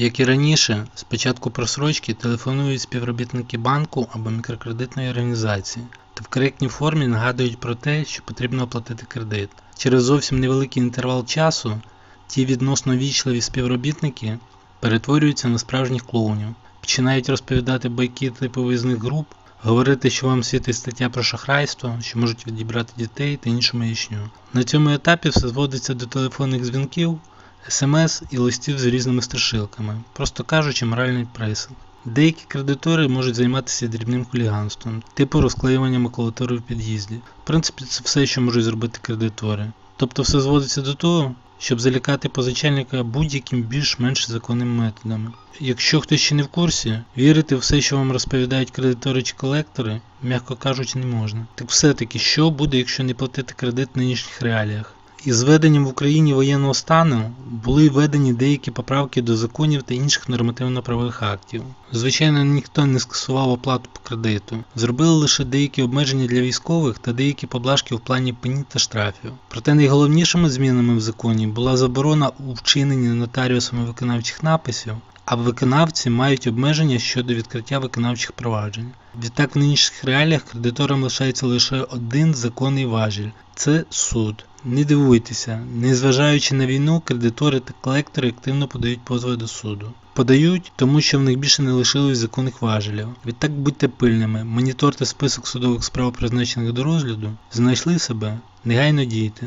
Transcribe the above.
Як і раніше, з початку просрочки телефонують співробітники банку або мікрокредитної організації та в коректній формі нагадують про те, що потрібно оплатити кредит. Через зовсім невеликий інтервал часу ті відносно вічливі співробітники перетворюються на справжніх клоунів, починають розповідати байки типу виїзних груп, говорити, що вам світить стаття про шахрайство, що можуть відібрати дітей та іншу маячню. На цьому етапі все зводиться до телефонних дзвінків, смс і листів з різними страшилками, просто кажучи, моральний пресинг. Деякі кредитори можуть займатися дрібним хуліганством, типу розклеювання макулатури в під'їзді. В принципі, це все, що можуть зробити кредитори. Тобто все зводиться до того, щоб залякати позичальника будь-яким більш-менш законними методами. Якщо хтось ще не в курсі, вірити в все, що вам розповідають кредитори чи колектори, м'яко кажучи, не можна. Так все-таки, що буде, якщо не платити кредит в нинішніх реаліях? Із введенням в Україні воєнного стану були введені деякі поправки до законів та інших нормативно-правових актів. Звичайно, ніхто не скасував оплату по кредиту. Зробили лише деякі обмеження для військових та деякі поблажки в плані пені та штрафів. Проте найголовнішими змінами в законі була заборона у вчиненні нотаріусами виконавчих написів, а виконавці мають обмеження щодо відкриття виконавчих проваджень. Відтак в нинішніх реаліях кредиторам лишається лише один законний важіль це суд. Не дивуйтеся, незважаючи на війну, кредитори та колектори активно подають позови до суду. Подають, тому що в них більше не лишилось законних важелів. Відтак будьте пильними, моніторте список судових справ, призначених до розгляду, знайшли себе, негайно дійте.